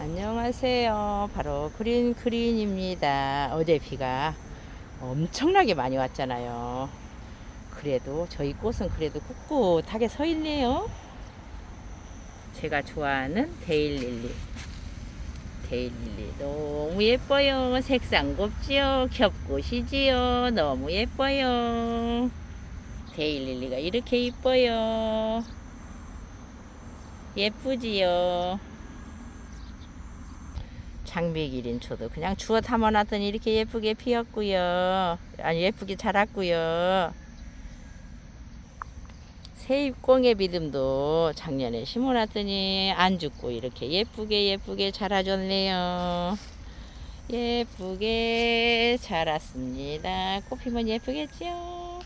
안녕하세요. 바로 그린 그린입니다. 어제 비가 엄청나게 많이 왔잖아요. 그래도 저희 꽃은 그래도 꿋꿋하게 서 있네요. 제가 좋아하는 데일릴리. 데일릴리 너무 예뻐요. 색상 곱지요. 겹꽃이지요. 너무 예뻐요. 데일릴리가 이렇게 이뻐요. 예쁘지요. 장미기린초도 그냥 주워 담아놨더니 이렇게 예쁘게 피었고요. 아니 예쁘게 자랐고요. 세입공의 비듬도 작년에 심어놨더니 안 죽고 이렇게 예쁘게 예쁘게 자라줬네요. 예쁘게 자랐습니다. 꽃 피면 예쁘겠죠?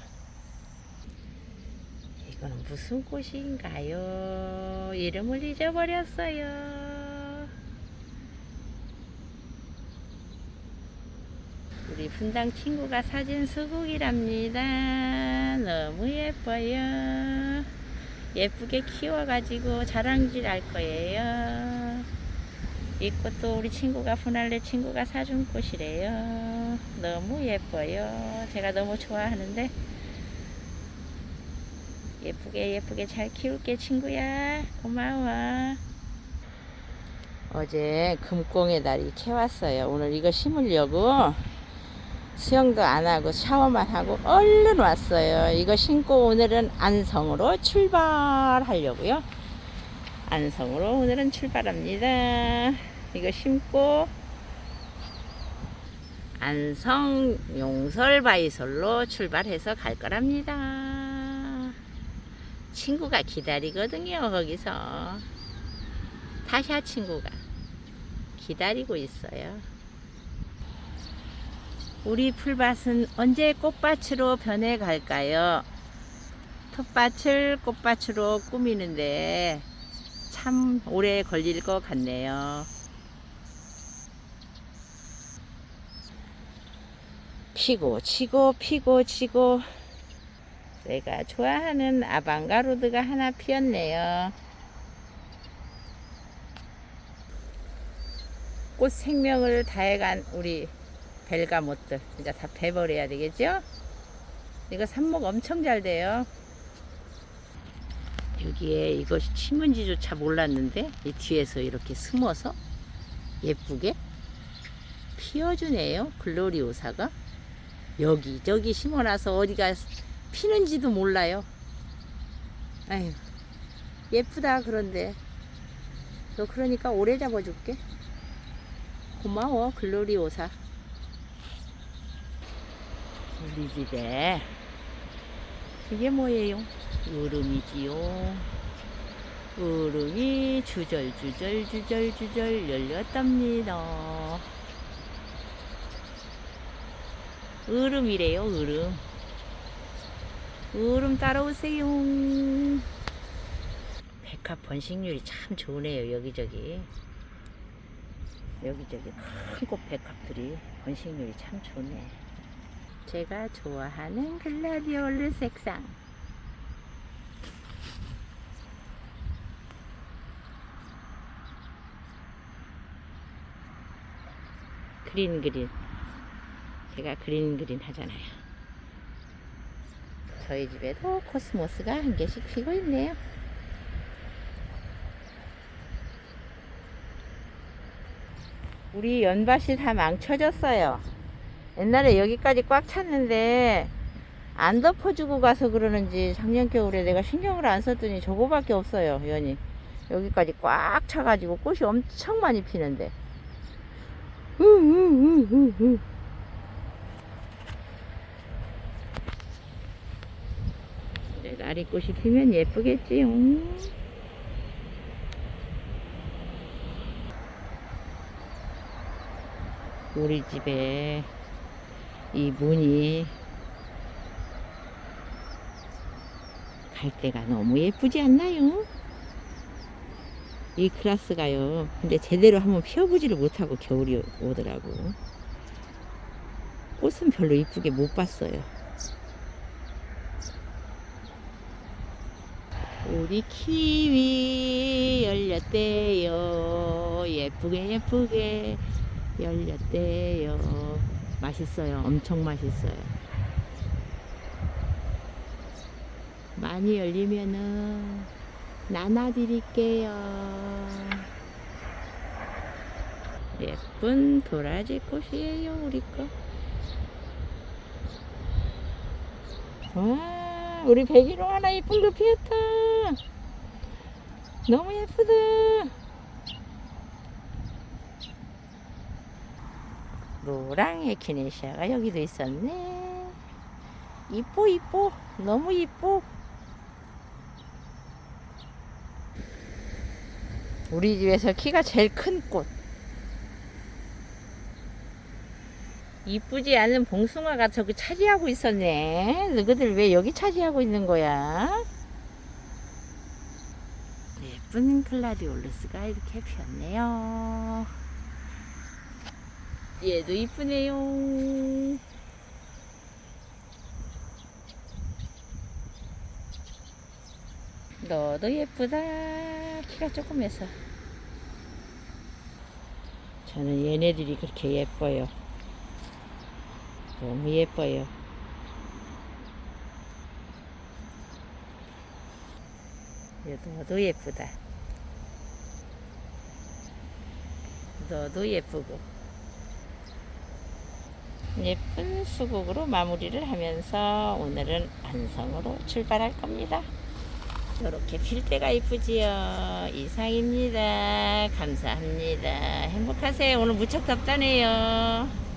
이거는 무슨 꽃인가요? 이름을 잊어버렸어요. 우리 분당 친구가 사진 수국이랍니다. 너무 예뻐요. 예쁘게 키워가지고 자랑질 할 거예요. 이 꽃도 우리 친구가 분할래 친구가 사준 꽃이래요. 너무 예뻐요. 제가 너무 좋아하는데 예쁘게 예쁘게 잘 키울게 친구야. 고마워. 어제 금꽁의 날이 캐왔어요. 오늘 이거 심으려고 수영도 안 하고 샤워만 하고 얼른 왔어요. 이거 신고 오늘은 안성으로 출발하려고요. 안성으로 오늘은 출발합니다. 이거 심고 안성 용설 바이솔로 출발해서 갈 거랍니다. 친구가 기다리거든요, 거기서. 타샤 친구가 기다리고 있어요. 우리 풀밭은 언제 꽃밭으로 변해갈까요? 텃밭을 꽃밭으로 꾸미는데 참 오래 걸릴 것 같네요. 피고 치고 피고 치고 내가 좋아하는 아방가로드가 하나 피었네요. 꽃 생명을 다해간 우리 벨가못들 이제 다 베버려야 되겠죠? 이거 삽목 엄청 잘 돼요. 여기에 이것이 신문지조차 몰랐는데 이 뒤에서 이렇게 숨어서 예쁘게 피어주네요. 글로리오사가 여기 저기 심어놔서 어디가 피는지도 몰라요. 아유 예쁘다 그런데 너 그러니까 오래 잡아줄게. 고마워 글로리오사. 우리 집에 이게 뭐예요? 으름이지요. 으름이 주절 주절 주절 주절 열렸답니다. 으름이래요, 으름. 으름 따라오세요. 백합 번식률이 참 좋으네요, 여기저기. 여기저기 큰 꽃 백합들이 번식률이 참 좋네. 제가 좋아하는 글라디올르 색상. 그린 그린. 제가 그린 그린 하잖아요. 저희 집에도 코스모스가 한 개씩 피고 있네요. 우리 연밭이 다 망쳐졌어요. 옛날에 여기까지 꽉 찼는데 안 덮어주고 가서 그러는지 작년 겨울에 내가 신경을 안 썼더니 저거밖에 없어요 연이 여기까지 꽉 차가지고 꽃이 엄청 많이 피는데. 우우우우우. 나리꽃이 피면 예쁘겠지요 우리 집에 이 문이 갈 때가 너무 예쁘지 않나요? 이 그라스가요. 근데 제대로 한번 피워보지를 못하고 겨울이 오더라고. 꽃은 별로 이쁘게 못 봤어요. 우리 키위 열렸대요. 예쁘게 예쁘게 열렸대요. 맛있어요. 엄청 맛있어요. 많이 열리면은 나눠 드릴게요. 예쁜 도라지 꽃이에요, 우리 거. 와, 우리 백일홍 하나 예쁜 거 피었다. 너무 예쁘다. 노랑 에키네시아가 여기도 있었네. 이뻐, 이뻐. 너무 이뻐. 우리 집에서 키가 제일 큰 꽃. 이쁘지 않은 봉숭아가 저기 차지하고 있었네. 너희들 왜 여기 차지하고 있는 거야? 예쁜 클라디올루스가 이렇게 피었네요. 얘도 이쁘네요. 너도 예쁘다. 키가 조금 해서. 저는 얘네들이 그렇게 예뻐요. 너무 예뻐요. 너도 예쁘다. 너도 예쁘고. 예쁜 수국으로 마무리를 하면서 오늘은 안성으로 출발할 겁니다. 이렇게 필 때가 이쁘지요. 이상입니다. 감사합니다. 행복하세요. 오늘 무척 덥다네요.